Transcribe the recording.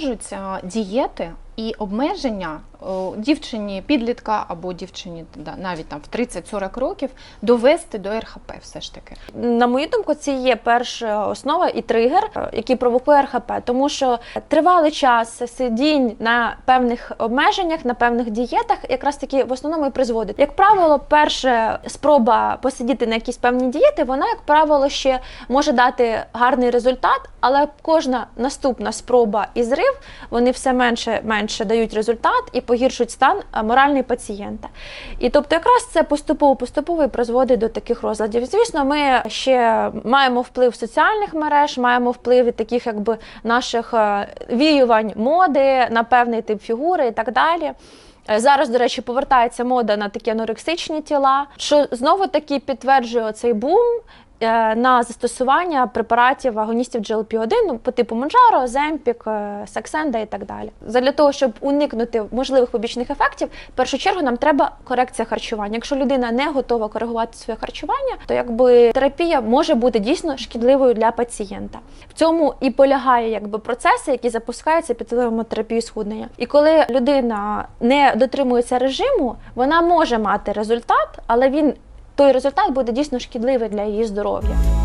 можуть дієти і обмеження дівчині підлітка або дівчині навіть там в 30-40 років довести до РХП все ж таки? На мою думку, це є перша основа і тригер, е, який провокує РХП, тому що тривалий час сидінь на певних обмеженнях, на певних дієтах, якраз таки в основному і призводить. Як правило, перша спроба посидіти на якісь певні дієти, вона, як правило, ще може дати гарний результат, але кожна наступна спроба і зрив вони все менше менше дають результат і погіршують стан е, моральний пацієнта. І тобто, якраз це поступово поступово і призводить до таких розладів. Звісно, ми ще маємо вплив соціальних мереж, маємо вплив таких, якби наших е, віювань моди на певний тип фігури і так далі. Е, Зараз, до речі, повертається мода на такі анорексичні тіла, що знову таки підтверджує цей бум на застосування препаратів агоністів GLP-1 ну, по типу Монжаро, Земпік, Саксенда і так далі. Задля того, щоб уникнути можливих побічних ефектів, в першу чергу нам треба корекція харчування. Якщо людина не готова коригувати своє харчування, то якби терапія може бути дійсно шкідливою для пацієнта. В цьому і полягає якби процеси, які запускаються під впливом терапії схуднення. І коли людина не дотримується режиму, вона може мати результат, але він той результат буде дійсно шкідливий для її здоров'я.